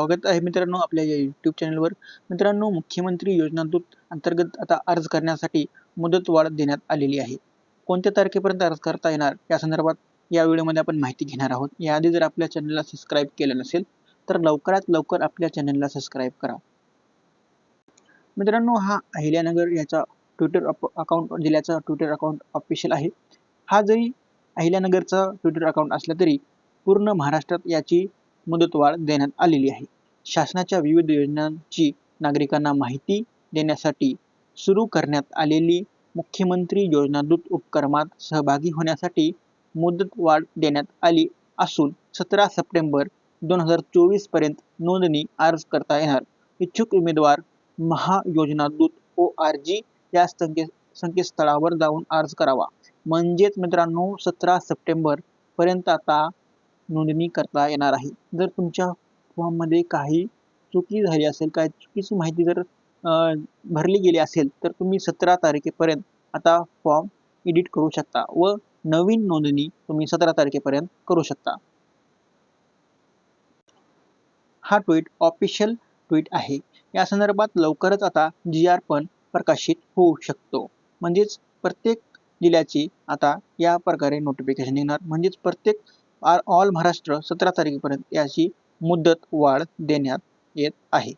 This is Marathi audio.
स्वागत आहे मित्रांनो आपल्या या यूट्यूब चॅनलवर मित्रांनो मुख्यमंत्री योजना दूत अंतर्गत आता अर्ज करण्यासाठी मुदतवाढ देण्यात आलेली आहे. कोणत्या तारखेपर्यंत अर्ज करता येणार या संदर्भात या व्हिडिओमध्ये आपण माहिती घेणार आहोत. याआधी जर आपल्या चॅनलला सबस्क्राईब केलं नसेल तर लवकरात लवकर आपल्या चॅनलला सबस्क्राईब करा. मित्रांनो हा अहिल्यानगर याचा ट्विटर अकाउंट जिल्ह्याचा ट्विटर अकाउंट ऑफिशियल आहे. हा जरी अहिल्यानगरचा ट्विटर अकाउंट असला तरी पूर्ण महाराष्ट्रात याची मुदतवाढ देण्यात आलेली आहे. शासनाच्या विविध योजनांची नागरिकांना माहिती देण्यासाठी सुरू करण्यात आलेली मुख्यमंत्री योजना दूत उपक्रमात सहभागी होण्यासाठी मुदतवाढ देण्यात आली असून सतरा सप्टेंबर दोन हजार चोवीसपर्यंत नोंदणी अर्ज करता येणार. इच्छुक उमेदवार महायोजना दूत ओ आर जी या संकेत संकेतस्थळावर जाऊन अर्ज करावा. म्हणजेच मित्रांनो सतरा सप्टेंबर पर्यंत आता नोंदणी करता येणार आहे. जर तुमच्या फॉर्ममध्ये काही चुकी झाली असेल काय चुकीची माहिती जर भरली गेली असेल तर तुम्ही सतरा तारखेपर्यंत आता फॉर्म एडिट करू शकता व नवीन नोंदणी तुम्ही सतरा तारखेपर्यंत करू शकता. हा ट्विट ऑफिशियल ट्विट आहे. या संदर्भात लवकरच आता जी आर पण प्रकाशित होऊ शकतो. म्हणजेच प्रत्येक जिल्ह्याची आता या प्रकारे नोटिफिकेशन येणार. म्हणजेच प्रत्येक ऑल महाराष्ट्र सतरा तारखेपर्यंत याची मुदत वाढ देण्यात येत आहे.